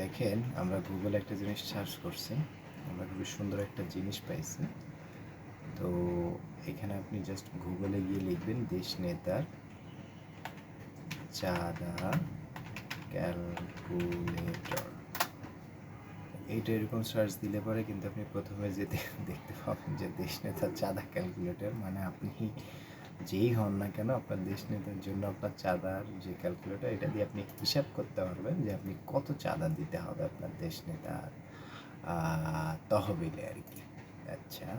দেখেন, আমরা গুগলে একটা জিনিস সার্চ করছি, আমরা খুবই সুন্দর একটা জিনিস পাইছি। তো এখানে আপনি জাস্ট গুগলে গিয়ে লিখবেন, দেশ নেতার চাঁদা ক্যালকুলেটর এইটা এরকম সার্চ দিলে পরে কিন্তু আপনি প্রথমে যেতে দেখতে পাবেন যে দেশ নেতার চাঁদা ক্যালকুলেটর মানে আপনি যেই হন না কেন আপনার দেশ নেতার জন্য আপনার চাঁদার যে ক্যালকুলেটর এটা দিয়ে আপনি হিসাব করতে পারবেন যে আপনি কত চাঁদা দিতে হবে আপনার দেশ নেতার তহবিলে আর কি। আচ্ছা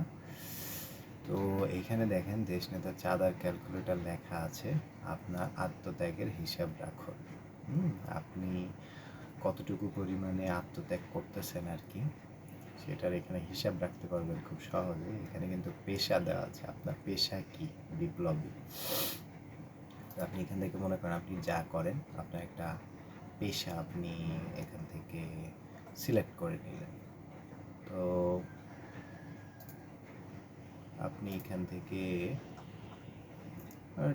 তো এখানে দেখেন দেশ নেতার চাঁদার ক্যালকুলেটর লেখা আছে, আপনার আত্মত্যাগের হিসাব রাখুন। আপনি কতটুকু পরিমাণে আত্মত্যাগ করতেছেন আর কি? সেটার এখানে হিসাব রাখতে পারবেন খুব সহজে। এখানে কিন্তু পেশা দেওয়া আছে। আপনার পেশা কি? বিপ্লবী। আপনি এখান থেকে মনে করেন আপনি যা করেন, আপনার একটা পেশা আপনি এখান থেকে সিলেক্ট করে নিলেন। তো আপনি এখান থেকে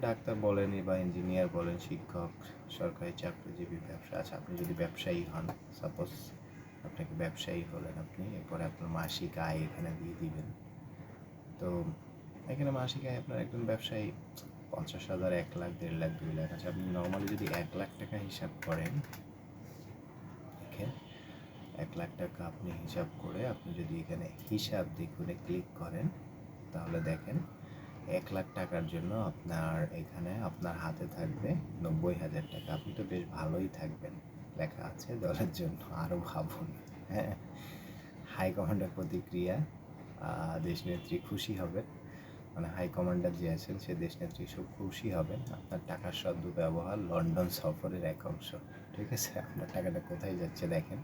ডাক্তার বলেন বা ইঞ্জিনিয়ার বলেন, শিক্ষক, সরকারি চাকরিজীবী ব্যবসা আছে। আপনি যদি ব্যবসায়ী হন সাপোজ আপনাকে ব্যবসায়ী হলেন আপনি, এরপরে আপনার মাসিক আয় এখানে দিয়ে দিবেন। তো এখানে মাসিক আয় আপনার একজন ব্যবসায়ী পঞ্চাশ হাজার, এক লাখ, দেড় লাখ, দুই লাখ আছে। আপনি নর্মালি যদি এক লাখ টাকা হিসাব করেন এক লাখ টাকা আপনি হিসাব করে আপনি যদি এখানে হিসাব দেখুনে ক্লিক করেন, তাহলে দেখেন এক লাখ টাকার জন্য আপনার এখানে আপনার হাতে থাকবে নব্বই হাজার টাকা। আপনি তো বেশ ভালোই থাকবেন। লেখা আছে দলের জন্য আরও ভাবুন। হ্যাঁ হাইকমান্ডের প্রতিক্রিয়া দেশনেত্রী খুশি হবেন। মানে হাইকমান্ডার যে আছেন, সে দেশনেত্রী সব খুশি হবেন। আপনার টাকার সদ্য ব্যবহার লন্ডন সফরের এক অংশ। ঠিক আছে, আপনার টাকাটা কোথায় যাচ্ছে দেখেন।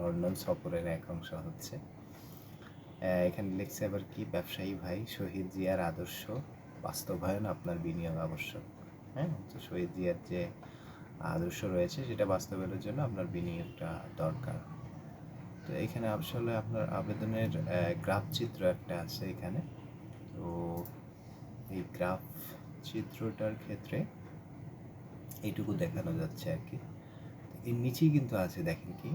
লন্ডন সফরের এক অংশ হচ্ছে। এখানে লিখছে আবার কি, ব্যবসায়ী ভাই শহীদ জিয়ার আদর্শ বাস্তবায়ন আপনার বিনিয়োগ আবশ্যক। হ্যাঁ তো শহীদ জিয়ার যে আদর্শ রয়েছে, সেটা বাস্তবায়নের জন্য আপনার বিনিয়োগটা দরকার। তো এখানে আসলে আপনার আবেদনের গ্রাফ চিত্র একটা আছে এখানে। তো এই গ্রাফ চিত্রটার ক্ষেত্রে এইটুকু দেখানো যাচ্ছে আর কি। এর নিচেই কিন্তু আছে, দেখেন কি?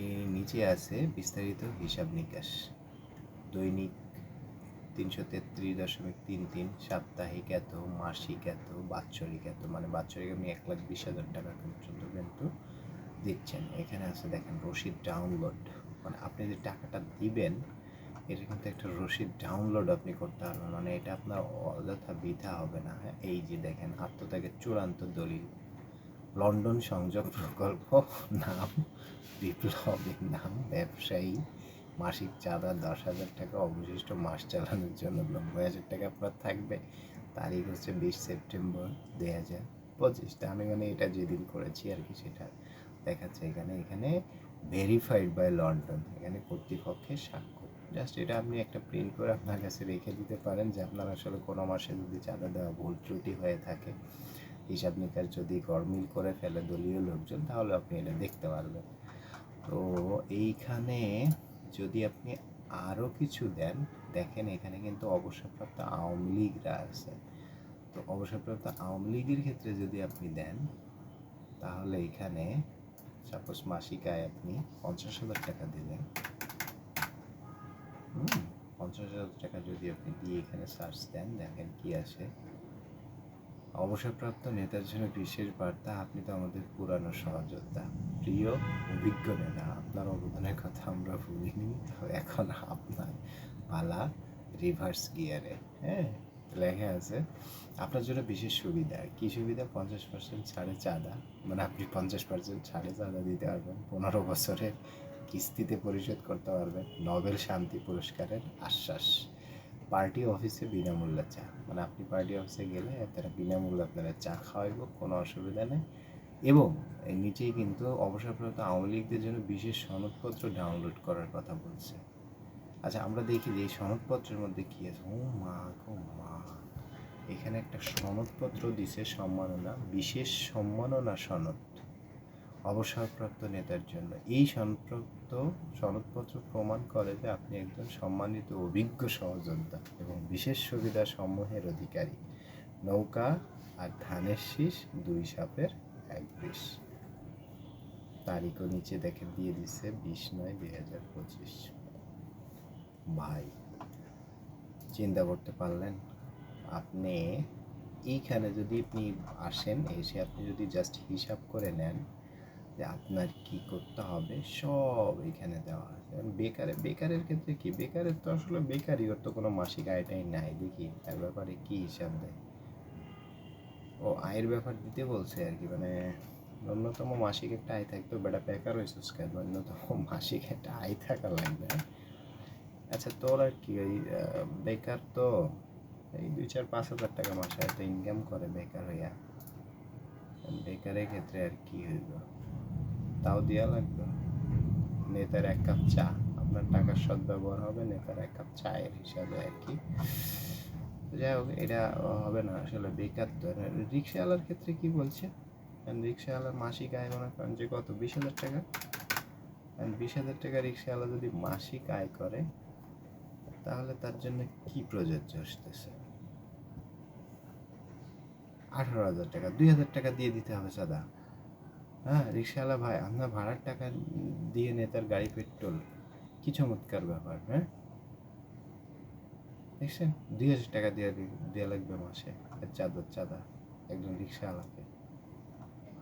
এই নিচে আছে বিস্তারিত হিসাব নিকাশ, দৈনিক তিনশো তেত্রিশ দশমিক তিন তিন সাপ্তাহিক এত, মাসিক এত, বাৎসরিক এত মানে বাৎসরিক আপনি এক লাখ বিশ হাজার টাকা পর্যন্ত কিন্তু দিচ্ছেন। এখানে আছে দেখেন রসিদ ডাউনলোড মানে আপনি যে টাকাটা দিবেন, এটা কিন্তু একটা রসিদ ডাউনলোড আপনি করতে পারবেন। মানে এটা আপনার অযথা বৃথা হবে না। হ্যাঁ এই যে দেখেন আত্মত্যাগের চূড়ান্ত দলিল। লন্ডন সংযোগ প্রকল্প, নাম বিপ্লবীর নাম, ব্যবসায়ী। মাসিক চাঁদা দশ হাজার টাকা অবশিষ্ট মাস চালানোর জন্য নব্বই হাজার টাকা আপনার থাকবে। তারিখ হচ্ছে বিশ সেপ্টেম্বর দুই হাজার পঁচিশ। তা আমি মানে এটা যেদিন করেছি আর কি সেটা দেখাচ্ছে এখানে। এখানে ভেরিফাইড বাই লন্ডন এখানে কর্তৃপক্ষের স্বাক্ষর জাস্ট এটা আপনি একটা প্রিন্ট করে আপনার কাছে রেখে দিতে পারেন যে আপনার আসলে কোনো মাসে যদি চাঁদা দেওয়া ভুল ত্রুটি হয়ে থাকে, হিসাব নিকাশ যদি গরমিল করে ফেলে দলীয় লোকজন, তাহলে আপনি এটা দেখতে পারবেন। তো এইখানে যদি আপনি আরও কিছু দেন, দেখেন এখানে কিন্তু অবসরপ্রাপ্ত আওয়ামী লীগরা আছে। তো অবসরপ্রাপ্ত আওয়ামী লীগের ক্ষেত্রে যদি আপনি দেন, তাহলে এখানে সাপোজ মাসিক আয় আপনি পঞ্চাশ হাজার টাকা দিলেন। পঞ্চাশ হাজার টাকা যদি আপনি দিয়ে এখানে সার্চ দেন, দেখেন কি আসে। অবসরপ্রাপ্ত নেতার জন্য বিশেষ বার্তা, আপনি তো আমাদের পুরানো সহযোদ্ধা। প্রিয়, অভিজ্ঞ নেতা, আপনার অবদানের কথা আমরা ভুলিনি। এখন আপনার পালা রিভার্স গিয়ারে হ্যাঁ লেখা আছে। আপনার জন্য বিশেষ সুবিধা। কি সুবিধা? পঞ্চাশ পার্সেন্ট ছাড়ে চাঁদা। মানে আপনি পঞ্চাশ পার্সেন্ট ছাড়ে চাঁদা দিতে পারবেন। পনেরো বছরের কিস্তিতে পরিশোধ করতে পারবেন। নোবেল শান্তি পুরস্কারের আশ্বাস। পার্টি অফিসে বিনামূল্যে চা। মানে আপনি পার্টি অফিসে গেলে তারা বিনামূল্যে আপনারা চা খাওয়াইব, কোনো অসুবিধা নেই। এবং নিচেই কিন্তু অবসরপ্রাপ্ত আওয়ামী লীগদের জন্য বিশেষ সনদপত্র ডাউনলোড করার কথা বলছে। আচ্ছা আমরা দেখি যে এই সনদপত্রের মধ্যে কী আছে? ও মা গো মা। এখানে একটা সনদপত্র দিছে সম্মাননা, বিশেষ সম্মাননা সনদ। অবসরপ্রাপ্ত নেতার জন্য। এই সনদপ্রাপ্ত সনদপত্র প্রমাণ করে যে আপনি একজন সম্মানিত অভিজ্ঞ সহযোদ্ধা এবং বিশেষ সুবিধা সমূহের অধিকারী। নৌকা আর ধানের শীষ দুই সাপের এক বিষ। তারিখও নিচে দেখে দিয়ে দিচ্ছে বিশ নয় দুই হাজার পঁচিশ। ভাই, চিন্তা করতে পারলেন? আপনি এইখানে যদি আপনি আসেন, এসে আপনি যদি জাস্ট হিসাব করে নেন যে আপনার কি করতে হবে, সব এখানে দেওয়া আছে। বেকারে, বেকারের ক্ষেত্রে কি? বেকারের তো আসলে বেকারি ওর তো কোনো মাসিক আয়টাই নাই, দেখি তার ব্যাপারে কি হিসাব দেয়। ও আয়ের ব্যাপার দিতে বলছে আর কি মানে ন্যূনতম মাসিক একটা আয় থাকতো, বেটা বেকার হয়েছিস কেন? ন্যূনতম মাসিক একটা আয় থাকা লাগবে আচ্ছা তোর আর কি ওই বেকার তো এই দুই চার পাঁচ হাজার টাকা মাসে হয়তো ইনকাম করে বেকার হইয়া। বেকারের ক্ষেত্রে আর কি হইব? তাও দেওয়া লাগবে। নেতার এক কাপ চা, আপনার টাকার সদ্ব্যবহার হবে, নেতার এক কাপ চায়ের হিসাবে আর কি। যাই হোক, এটা হবে না, আসলে বেকার তো। রিক্সাওয়ালার ক্ষেত্রে কি বলছে রিক্সাওয়ালার মাসিক আয় মনে করেন যে কত? বিশ হাজার টাকা? বিশ হাজার টাকা রিক্সাওয়ালা যদি মাসিক আয় করে, তাহলে তার জন্য কি প্রযোজ্য আসতেছে? আঠারো হাজার টাকা, দুই হাজার টাকা দিয়ে দিতে হবে সাদা। হ্যাঁ রিক্সাওয়ালা ভাই আপনার ভাড়ার টাকা দিয়ে নেতার গাড়ি, পেট্রোল কি চমৎকার ব্যাপার হ্যাঁ? দেখছেন? দুই হাজার টাকা দিয়ে দেওয়া লাগবে মাসে, আর চাঁদার চাঁদা, একজন রিক্সাওয়ালাকে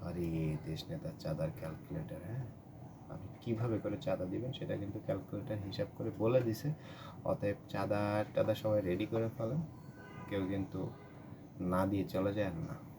আরে, দেশ নেতার চাঁদার ক্যালকুলেটার হ্যাঁ? আপনি কীভাবে করে চাঁদা দিবেন, সেটা কিন্তু ক্যালকুলেটার হিসাব করে বলে দিছে। অতএব চাঁদা টাদা সবাই রেডি করে ফেলেন। কেউ কিন্তু না দিয়ে চলে যায় না।